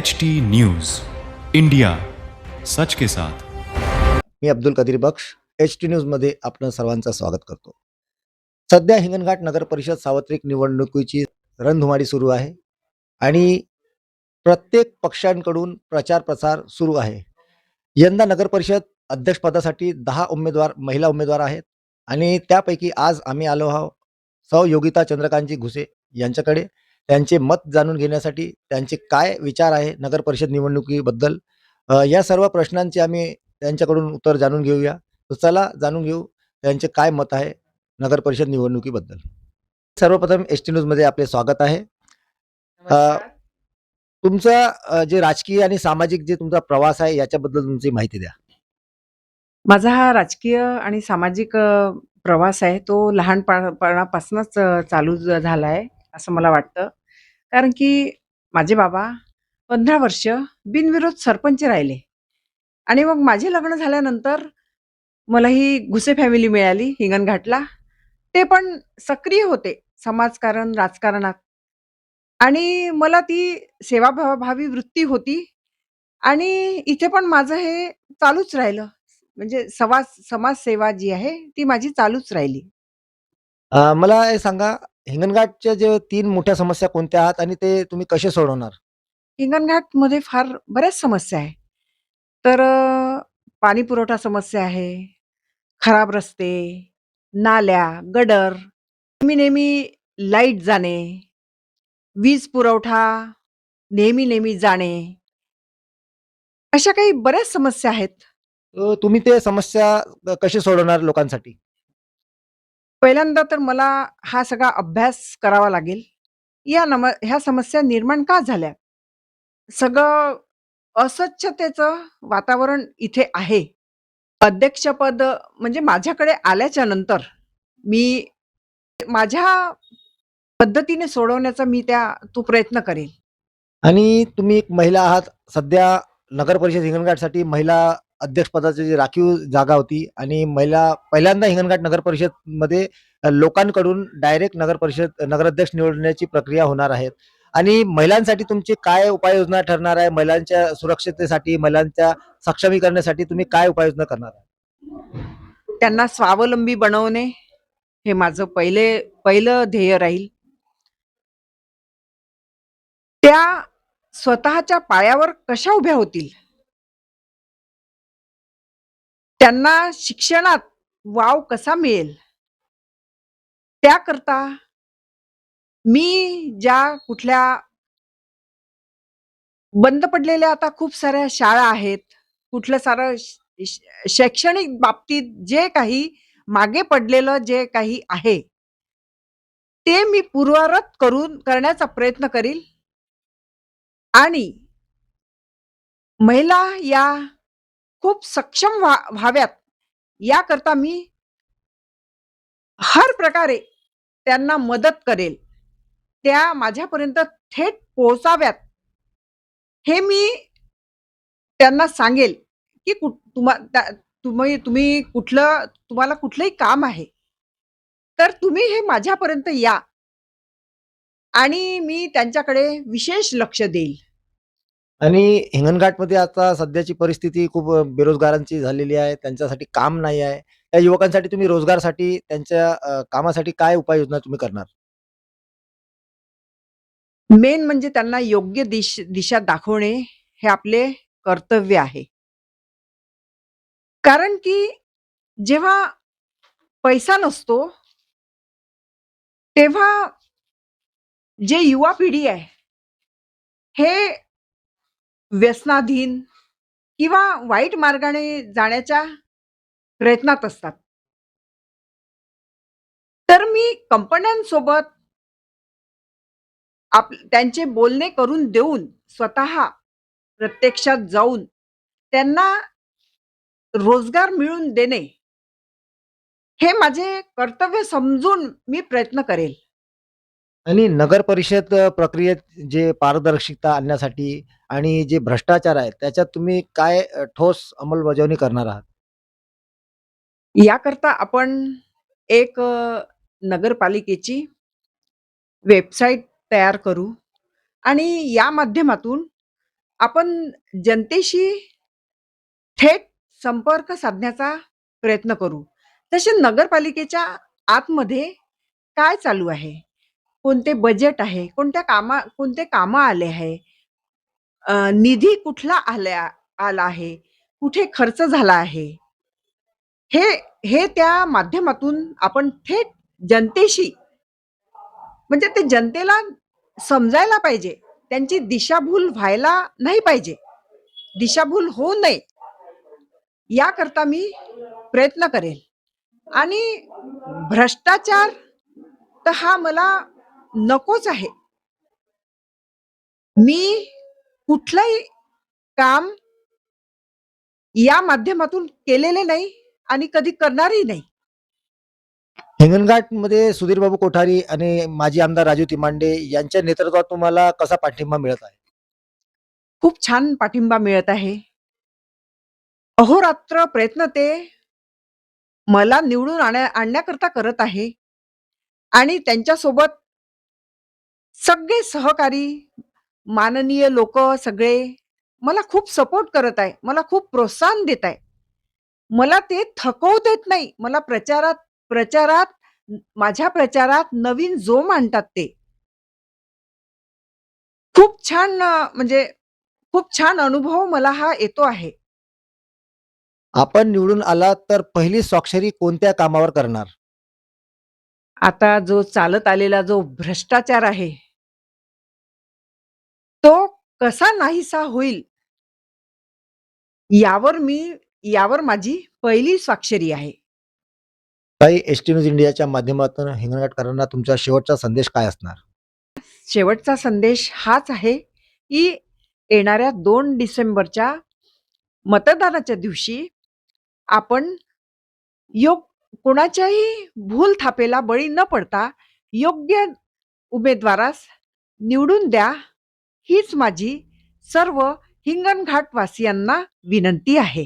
H T news India सच के साथ. मी अब्दुल कदीर बक्ष एच टी न्यूजमध्ये आपण सर्वांचं स्वागत करतो. सध्या हिंगणघाट नगर परिषद सार्वत्रिक निवडणुकीची रणधुमाडी सुरू आहे आणि प्रत्येक पक्षांकडून प्रचार प्रसार सुरू आहे. यंदा नगर परिषद अध्यक्षपदासाठी दहा उमेदवार महिला उमेदवार आहेत आणि त्यापैकी आज आम्ही आलो आहोत सौ योगिता चंद्रकांतजी घुसे यांच्याकडे. त्यांचे मत जाणून घेण्यासाठी त्यांचे काय विचार आहे नगर परिषद निवडणुकीबद्दल? या सर्व प्रश्नांचे आम्ही त्यांच्याकडून उत्तर जाणून घेऊया. तर चला जाणून घेऊ त्यांचे काय मत आहे नगर परिषद निवडणुकीबद्दल. सर्वप्रथम एस टी न्यूजमध्ये आपले स्वागत आहे. तुमचा जे राजकीय आणि सामाजिक जे तुमचा प्रवास आहे याच्याबद्दल तुमची माहिती द्या. माझा हा राजकीय आणि सामाजिक प्रवास आहे तो लहानपणापासूनच चालू झाला आहे असं मला वाटतं. कारण की माझे बाबा पंधरा वर्ष बिनविरोध सरपंच राहिले. आणि मग माझे लग्न झाल्यानंतर मला ही घुसे फॅमिली मिळाली हिंगणघाटला ते पण सक्रिय होते समाजकारण राजकारणात. आणि मला ती सेवाभावी वृत्ती होती. आणि इथे पण माझं हे चालूच राहिलं. म्हणजे समाज समाजसेवा जी आहे ती माझी चालूच राहिली. मला सांगा हिंगणघाटच्या जे तीन मोठ्या समस्या कोणत्या आहात आणि ते तुम्ही कसे सोडवणार? हिंगणघाटमध्ये फार बऱ्याच समस्या आहे तर अ, पाणी पुरवठा समस्या आहे खराब रस्ते नाल्या गडर नेहमी नेहमी लाइट जाणे वीज पुरवठा नेहमी नेहमी जाणे अशा काही बऱ्याच समस्या आहेत. अ, तुम्ही ते समस्या अ, कसे सोडवणार लोकांसाठी? पहिल्यांदा तर मला हा सगळा अभ्यास करावा लागेल. या नम ह्या समस्या निर्माण का झाल्या? सगळं अस्वच्छतेचं वातावरण इथे आहे. अध्यक्षपद म्हणजे माझ्याकडे आल्याच्यानंतर मी माझ्या पद्धतीने सोडवण्याचा मी त्या तो प्रयत्न करेल. आणि तुम्ही एक महिला आहात. सध्या नगर परिषद हिंगणघाटसाठी महिला अध्यक्षपदाची जी राखीव जागा होती आणि महिला पहिल्यांदा हिंगणघाट नगर परिषदमध्ये लोकांकडून डायरेक्ट नगर परिषद नगराध्यक्ष निवडण्याची प्रक्रिया होणार आहे. आणि महिलांसाठी तुमची काय उपाययोजना ठरणार आहे? महिलांच्या सुरक्षिततेसाठी महिलांच्या सक्षमीकरणासाठी तुम्ही काय उपाययोजना करणार आहे? त्यांना स्वावलंबी बनवणे हे माझं पहिले पहिलं ध्येय राहील. त्या स्वतःच्या पायावर कशा उभ्या होतील? त्यांना शिक्षणात वाव कसा मिळेल? त्याकरता मी ज्या कुठल्या बंद पडलेल्या आता खूप साऱ्या शाळा आहेत कुठलं सारं शैक्षणिक बाबतीत जे काही मागे पडलेलं जे काही आहे ते मी पूर्वरत करून करण्याचा प्रयत्न करील. आणि महिला या खूप सक्षम व्हा व्हाव्यात. याकरता मी हर प्रकारे त्यांना मदत करेल. त्या माझ्यापर्यंत थेट पोहोचाव्यात. हे मी त्यांना सांगेल की कुठ तुम्हा त्या- तुम्ही तुम्ही कुठलं तुम्हाला कुठलंही काम आहे तर तुम्ही हे माझ्यापर्यंत या. आणि मी त्यांच्याकडे विशेष लक्ष देईल. आणि हिंगणघाटमध्ये आता सध्याची परिस्थिती खूप बेरोजगारांची झालेली आहे. त्यांच्यासाठी काम नाही आहे. त्या युवकांसाठी तुम्ही रोजगारसाठी त्यांच्या अ, कामासाठी काय उपाययोजना तुम्ही करणार? मेन म्हणजे त्यांना योग्य दिश दिशा दाखवणे हे आपले कर्तव्य आहे. कारण की जेव्हा पैसा नसतो तेव्हा जे युवा पिढी आहे हे व्यसनाधीन किंवा वाईट मार्गाने जाण्याच्या प्रयत्नात असतात. तर मी कंपन्यांसोबत आप त्यांचे बोलणे करून देऊन स्वतः प्रत्यक्षात जाऊन त्यांना रोजगार मिळवून देणे हे माझे कर्तव्य समजून मी प्रयत्न करेल. आणि नगर परिषद प्रक्रियेत जे पारदर्शकता आणण्यासाठी आणि जे भ्रष्टाचार आहे त्याच्यात तुम्ही काय अ, ठोस अंमलबजावणी करणार आहात? याकरता आपण एक अ, नगरपालिकेची वेबसाईट तयार करू आणि या माध्यमातून आपण जनतेशी थेट संपर्क साधण्याचा प्रयत्न करू. तसे नगरपालिकेच्या आतमध्ये काय चालू आहे? कोणते बजेट आहे कोणत्या कामा कोणते कामं आले आहे? अ, निधी कुठला आल्या आला आहे? कुठे खर्च झाला आहे? हे हे त्या माध्यमातून आपण थेट जनतेशी म्हणजे ते जनतेला समजायला पाहिजे. त्यांची दिशाभूल व्हायला नाही पाहिजे. दिशाभूल होऊ नये. याकरता मी प्रयत्न करेल. आणि भ्रष्टाचार तर हा मला नकोच आहे. मी कुठलंही काम या माध्यमातून केलेले नाही आणि कधी करणारही नाही. हिंगणघाटमध्ये सुधीर बाबू कोठारी आणि माजी आमदार राजू तिमांडे यांच्या नेतृत्वात तुम्हाला कसा पाठिंबा मिळत आहे? खूप छान पाठिंबा मिळत आहे. अहोरात्र प्रयत्न ते मला निवडून आणण्या आणण्याकरता करत आहे. आणि त्यांच्यासोबत सगळे सहकारी माननीय लोक सगळे मला खूप सपोर्ट करत आहे मला खूप प्रोत्साहन देत आहे. मला ते थकवू देत नाही. मला प्रचारात प्रचारात माझ्या प्रचारात नवीन जोम आणतात ते. खूप छान म्हणजे खूप छान अनुभव मला हा येतो आहे. आपण निवडून आला तर पहिली स्वाक्षरी कोणत्या कामावर करणार? आता जो चालत आलेला जो भ्रष्टाचार आहे तो कसा नाहीसा होईल? यावर मी यावर माझी पहिली स्वाक्षरी आहे. काही एस टी न्यूज इंडियाच्या माध्यमातून हिंगणघाटकरांना तुमचा शेवटचा संदेश काय असणार? शेवटचा संदेश हाच आहे की येणाऱ्या दोन डिसेंबरच्या मतदानाच्या दिवशी आपण योग कोणाच्याही भूल थापेला बळी न पडता योग्य उमेदवारास निवडून द्या. हीच माझी सर्व हिंगणघाट वासियांना विनंती आहे.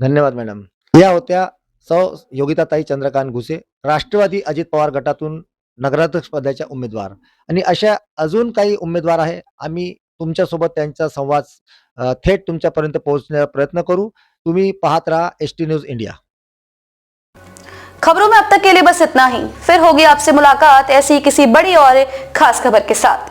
धन्यवाद मॅडम. या होत्या सौ योगिताताई चंद्रकांत घुसे राष्ट्रवादी अजित पवार गटातून नगराध्यक्ष पदाच्या उमेदवार. आणि अशा अजून काही उमेदवार आहे आम्ही तुमच्यासोबत त्यांचा संवाद थेट तुमच्यापर्यंत पोहोचण्याचा प्रयत्न करू. तुम्ही पाहत राहा एस टी न्यूज इंडिया. खबरों में अब तक के लिए बस इतना ही। फिर होगी आपसे मुलाकात ऐसी किसी बड़ी और खास खबर के साथ।